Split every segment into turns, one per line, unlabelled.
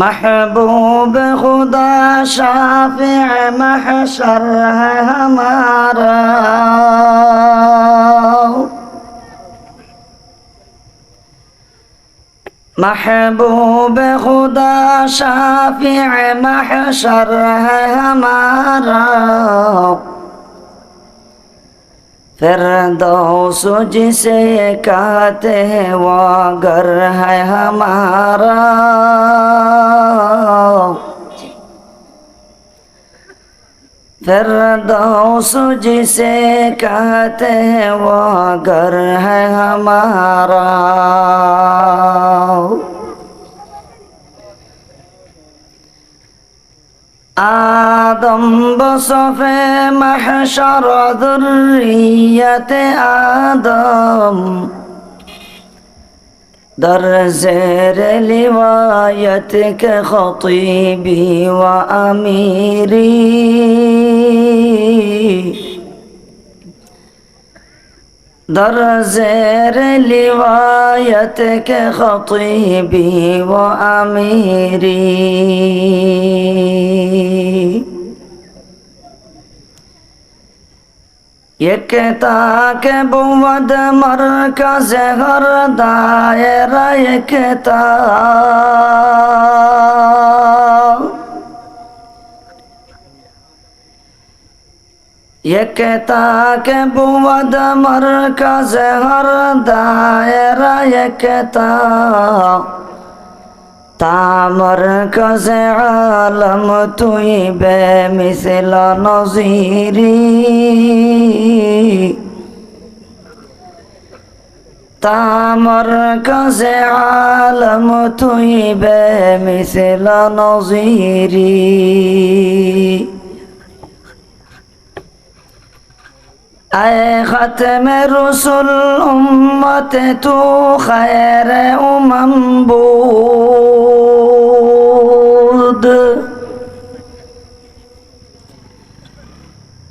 محبوب خدا شافع محشر ہے ہمارا محبوب خدا شافع محشر ہے ہمارا پھر دوس جسے کہتے ہیں وہ گر ہے ہمارا फिरदौस जिसे कहते हैं वो घर है हमारा आदम बसफे महशर दुर्रियत आदम در زیر لوایت خطیبی و امیری. در زیر لوایت که خطیبی و امیری. একে তাকে বৌদ মর কাছে ঘর দায়রা একে তা। একে তাকে বৌদ মর কাছে ঘর দায়রা একে তামর কসে আলম তুই বে মিছিল নজিরি। তামর কসে আলম তুই বে মিছিল নজিরি। اے ختم رسول امت تو خیر امم بود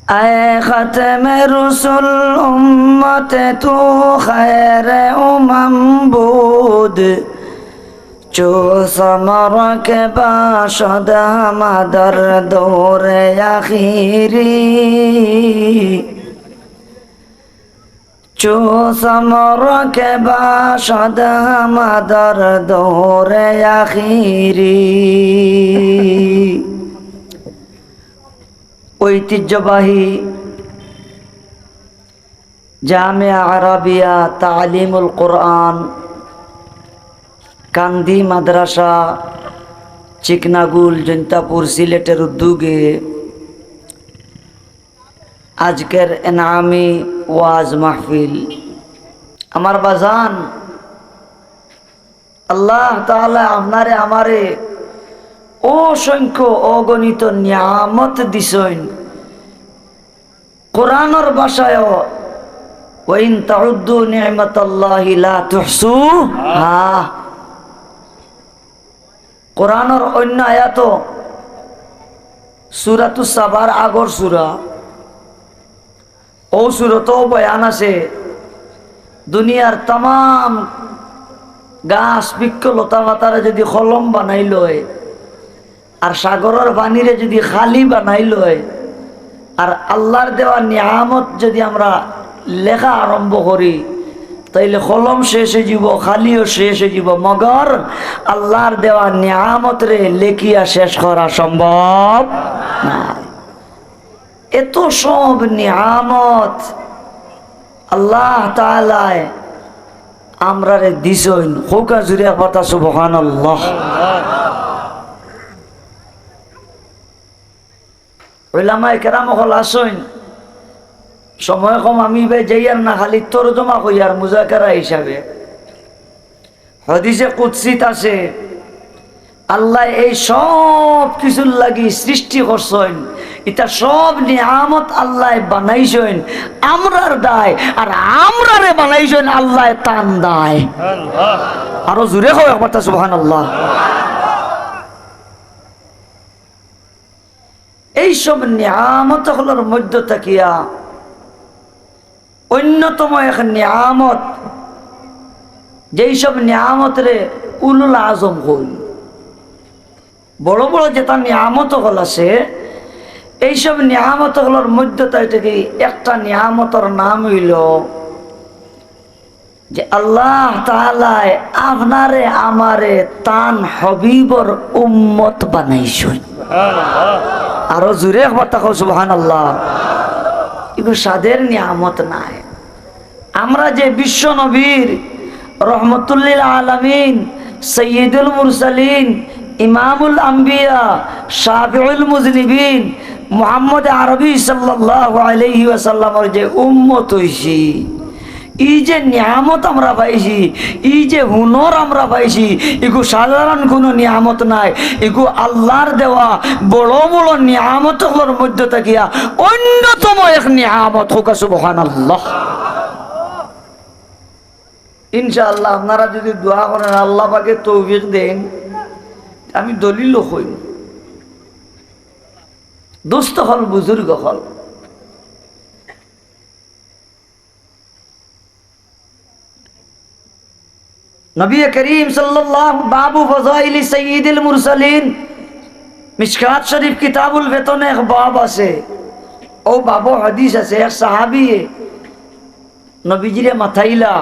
اے ختم رسول امت تو خیر امم بود چو سمر کے باشد ہمدر دور اخیری চো সমরকে বাসদ মাদার দৌরে আখিরি। ঐতিহ্যবাহী জামিয়া আরাবিয়া তালিমুল কোরআন, কান্দি মাদ্রাসা, চিকনাগুল, জৈন্তাপুর, সিলেটের উদ্যোগে আজকের এনামি ওয়াজ মাহফিল। আমার বাজান, আল্লাহ তাহলে আপনারে, আমারে অসংখ্য অগণিত নিয়ামত দিছইন কোরআনর ভাষায় ওইন তাউদ্দু নিয়ামত লা হা। কোরআনর অন্য আয়াত সুরাতু সাবার আগর সুরা। ও সুরতও বয়ান আছে দুনিয়ার তাম গাছ বৃক্ষ লতা মাতারে যদি কলম বানাই লয়, আর সাগরের পানিরে যদি খালি বানাই লয়, আর আল্লাহর দেওয়া নিয়ামত যদি আমরা লেখা আরম্ভ করি, তাইলে কলম শেষ হয়ে যাব, খালিও শেষ হয়ে যাব, মগর আল্লাহর দেওয়া নিয়ামত রে লেখিয়া শেষ করা সম্ভব না। এত সব নিয়ামত আল্লাহ তালায় আমরা রে দিছইন। হৌকা জুড়ে কথা সুবহান আল্লাহ ওইলামাই কেরাম হল আসইন। সময় কম আমি বে যাইয়ার না, খালি তরজমা কইয়ার মুজাকারা হিসাবে। হদিসে কুৎসিত আছে, আল্লাহ এই সব কিছুর লাগি সৃষ্টি করছেন। এটা সব নিয়ামত আল্লাহ বানাইছেন। আমরার দায়, আর আমরারে বানাইছেন আল্লাহ তান দায়। আরও জুড়ে হয় আমার তা সুবহান আল্লাহ এইসব নিয়ামত হলোর মধ্য থাকিয়া অন্যতম এক নিয়ামত যেই সব নিয়ামত রে উলুল আজম হইল বড় বড় যেটা নিয়ামত হল আছে এইসব নিয়ামত হলোর মধ্যে থেকে একটা নিয়ামতর নাম হইল যে আল্লাহ তালায় আপনারে আমারে তান হবিবর উম্মত বানাইছই আরও জুড়ে কথা কও সুবহান আল্লাহ এগুলো সাদের নিয়ামত নাই। আমরা যে বিশ্ব নবীর রহমতুল্লিল আলমিন সৈয়দুল মুরসালিন ইমামুল আম্বিয়া শাফিউল মুজনিবিন মোহাম্মদ আরবি সাল্লাহ যে উম্মত হইছি, এই যে নিয়ামত আমরা পাইছি, এই যে হুনর আমরা পাইছি, এগু সাধারণ কোনো নিয়ামত নাই, এগু আল্লাহর দেওয়া বড় বড় নিয়ামতগুলোর মধ্যে থাকিয়া অন্যতম এক নিয়ামত হোক সুবহান আল্লাহ ইনশাআল্লাহ, আপনারা যদি দোয়া করেন, আল্লাহ পাকে তৌফিক দেন, আমি দলিল হই দুস্থ হল, বুজুর্গ হল। নবী করিম সাল্লাল্লাহ বাবু ফজাইলি সঈদুল মুরসালিন, মিশকাত শরীফ কিতাবুল বেতনে এক বাব আছে। ও বাবু হাদিস আছে, এক সাহাবি। নবীজিরে মাথাইলা,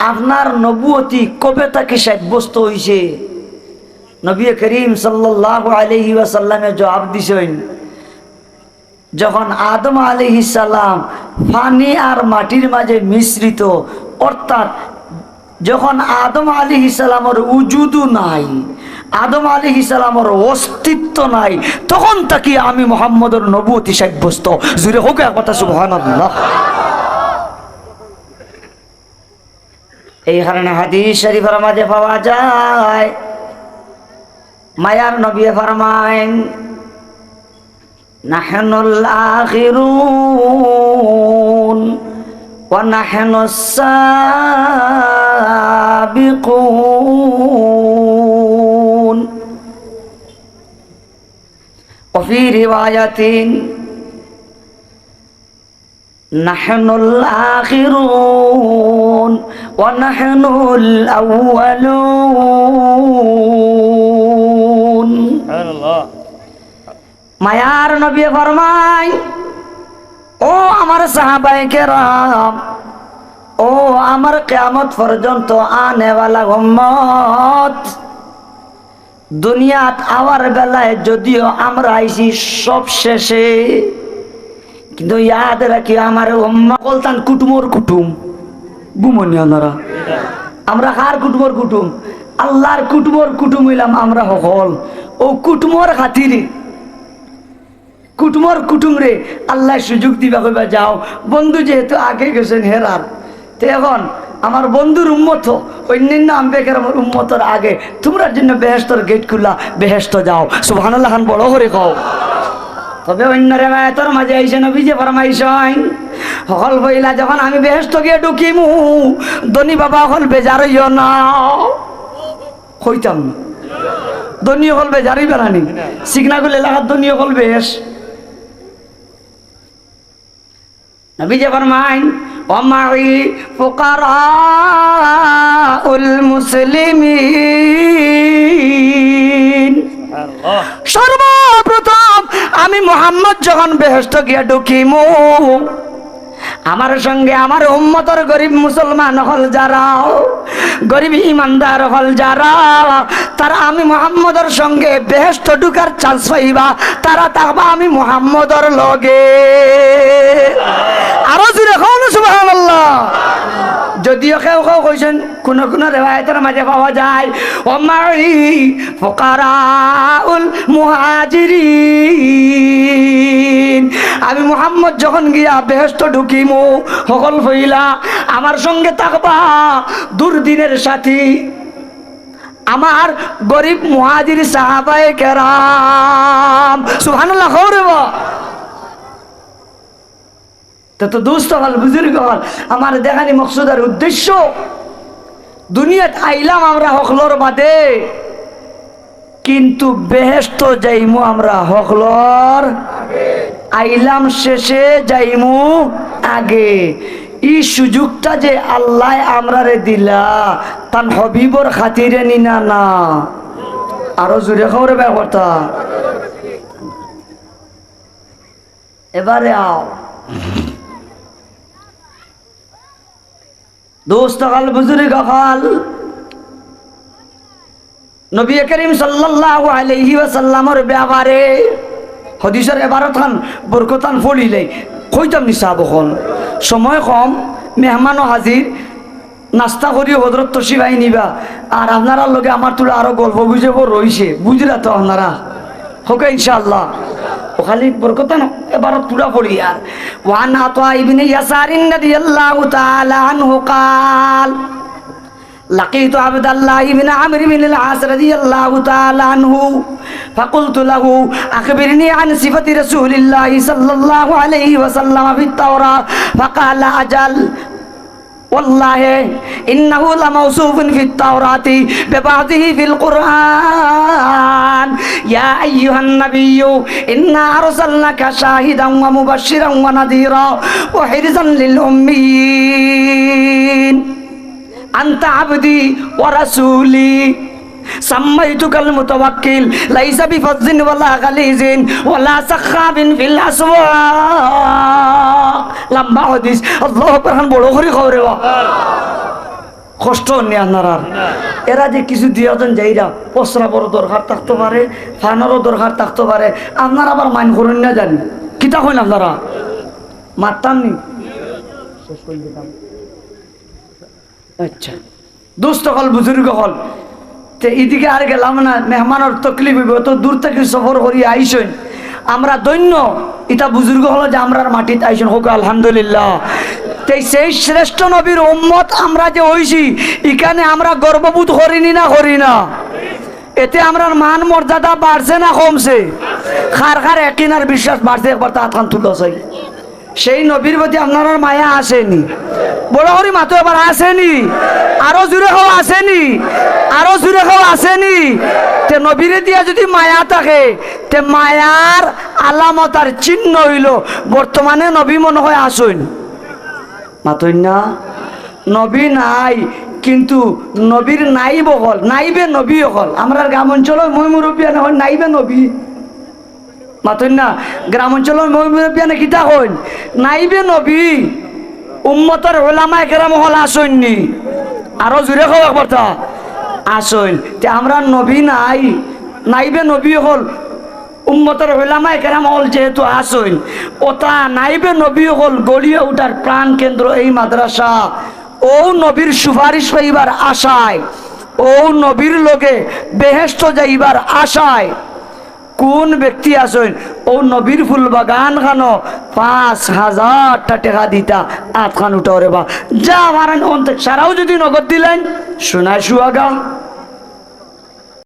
আপনার নবুয়তি কবে তাকে সাব্যস্ত হয়েছে নবী করিম সাল্লাহ আলহি ওয়াসাল্লামে জবাব দিছেন, যখন আদম সাল্লাম পানি আর মাটির মাঝে মিশ্রিত, অর্থাৎ যখন আদম আলী ইসালামর উজুদু নাই, আদম আলী ইসালামর অস্তিত্ব নাই, তখন তাকে আমি মোহাম্মদর নবুতি সাব্যস্ত। জুড়ে হোক এক কথা এই কারণে হাদিস শরীফের মাঝে পাওয়া যায় মায়ার নবী ফরমাইন নাহনুল আখিরুন ونحن السابقون وفي رواية نحن الآخرون ونحن الأولون
سبحان الله
মায়ার নবী ফরমাই, ও আমার সাহাবাই কেরাম, ও আমার কেয়ামত পর্যন্ত আনেওয়ালা উম্মত, দুনিয়াত আওয়ার বেলায় যদিও আমরা আইছি সব শেষে, কিন্তু ইয়াদ রাখি আমার বলতাম কুটুমর কুটুম গুমনি ওনারা আমরা কার কুটুমর কুটুম? আল্লাহর কুটুমর কুটুম হইলাম আমরা সকল, ও কুটুমর খাতিরে কুটুমর কুটুম রে আল্লাহ সুযোগ দিবা কইবা যাও। বন্ধু যেহেতু আগে গেছেন হেরার, তো এখন আমার বন্ধুর উম্মত, অন্যান্য আম্বেকের আমার উম্মতর আগে। তোমরা জন্য বেহেস্তর গেট খুলা বেহেস্ত যাও। সুবহানাল্লাহ খান বড় করে কও। তবে অন্য রেবায়তর মাঝে আইসে নবী যে ফরমাইছেন, হল বইলা, যখন আমি বেহেস্ত গিয়ে ঢুকিমু, ধনী বাবা হল বেজার হইও না। হইতাম না। ধনী হল বেজারই বেড়ানি সিগনাগুলো এলাকার ধনী হল বেশ নবীজে ফরমাইন ওমাই ফুকারাউল মুসলিমিন। সর্বপ্রথম আমি মোহাম্মদ যখন বেহস্ত গিয়া ঢুকিমু আমার সঙ্গে আমার উম্মতর গরিব মুসলমান হল যারা গরিব ইমানদার হল যারা তারা আমি মোহাম্মদর সঙ্গে বেহস্ত ঢুকার চান্স পাইবা তারা তাহবা আমি মোহাম্মদর লগে। যদিও কেউ কেউ কইছেন, কোন কোন রেওয়ায়তের মাঝে পাওয়া যায়। ওমাই ফোকারাউল মুহাজিরিন। আমি মোহাম্মদ যখন গিয়া বেহেস্ত ঢুকিমু সকল হইলা আমার সঙ্গে থাকবা দুর্দিনের সাথী। আমার গরিব মুহাজির সাহাবায়ে কেরাম। সুবহানাল্লাহ হরে বা তা তো দুস্থ হল বুজুর্গ হল আমার দেখানি মকসুদের উদ্দেশ্য? দুনিয়াত আইলাম আমরা হকলর বাদে, কিন্তু বেহেস্ত যাইমু আমরা হকলর আইলাম শেষে যাইমু আগে। এই সুযোগটা যে আল্লাহ আমরারে দিলা, তান হবিবর খাতিরে নিনা না। আরও জোরে খবরে ব্যাপারটা এবারে আও। দোস্ত কাল বুজুরি কাল নবী করিম সাল্লাল্লাহু আলাইহি ওয়াসাল্লামের ব্যাপারে হদিসের এবারত খান বরকতান ফলিলে কইতাম নি সাহাব এখন সময় কম মেহমানও হাজির, নাস্তা করি হজরত তসিবাই নিবা। আর আপনারা লগে আমার তুলে আরও গল্প বুঝেব রইছে। বুঝলা তো আপনারা? হোক ইনশাআল্লাহ। وخالد بركتنا عبارة تلا فليار وعن عطاء بن يسار رضي الله تعالى عنه قال لقيت عبد الله بن عمرو بن العاص رضي الله تعالى عنه فقلت له أخبرني عن صفة رسول الله صلى الله عليه وسلم في التوراة فقال أجل والله إنه لموصوف في التوراة ببعضه في القرآن. يا أيها النبي إنا أرسلناك شاهدا ومبشرا ونذيرا وحرزا للأمين. أنت عبدي ورسولي. سميتك المتوكل ليس بفظ ولا غليظ ولا سخاب في الأسواق. লম্বা হদিস। আল্লাহ কোরআন বড় করে খবরে কষ্ট নেওয়ার আপনার এরা যে কিছু দিয়াজন যাইরা প্রস্রাবর দরকার থাকতে পারে, ফানারও দরকার থাকতে পারে, আপনার আবার মাইন করেন না জানি। কিতা কইন আপনারা? মারতাম নি? আচ্ছা। দুষ্ট হল বুজুর্গ হল এদিকে আর গেলাম না, মেহমানের তকলিফ হইব তো দূর থেকে সফর করি আইসেন আমরা দৈন্য এটা বুজুর্গ হলো যে আমরা মাটিত তাইছেন হোক, আলহামদুলিল্লাহ। তাই সেই শ্রেষ্ঠ নবীর উম্মত আমরা যে হইছি এখানে আমরা গর্ববোধ করিনি না করি না। এতে আমরা মান মর্যাদা বাড়ছে না কমছে। খার খার একিনার বিশ্বাস বাড়ছে। একবার তা থান তুলো চাই। সেই নবীর প্রতি আপনার মায়া আসেনি। বড় করি মাতো এবার আসেনি। আরও জুড়ে খাও আসেনি। আরও জুড়ে খাও আসেনি। তে নবীরে দিয়া যদি মায়া থাকে, তে মায়ার আলামত আর চিহ্ন হইল। বর্তমানে নবী মনে হয় আসইন মাতই না নবী নাই, কিন্তু নবীর নাই বহল, নাইবে নবী অকল। আমরা গ্রাম অঞ্চলের মই মুরব্বী নাইবে নবী। মাতন না, গ্রাম অঞ্চলের মই মুরব্বী না কিতা হইন? নাইবে নবী উম্মতর ওলামা একরাম হল আসইননি আরও জুড়ে খাও একবার তা। আসইন, তে আমরা নবী নাই, নাইবে নবী হল উম্মতর হইলামা একরাম হল যেহেতু আসইন। ওটা নাইবে নবী হল গড়িয়ে উঠার প্রাণ কেন্দ্র এই মাদ্রাসা। ও নবীর সুপারিশ পাইবার আশায়, ও নবীর লোকে বেহেস্ত যাইবার আশায়। কোন ব্যক্তি আসেন ও নবীর ফুল বাগান খানো, পাঁচ হাজারটা টাকা দিতা আত খান উঠা রে বা। যা আমার অন্তে সারাও যদি নগদ দিলেন শোনায় সুয়াগা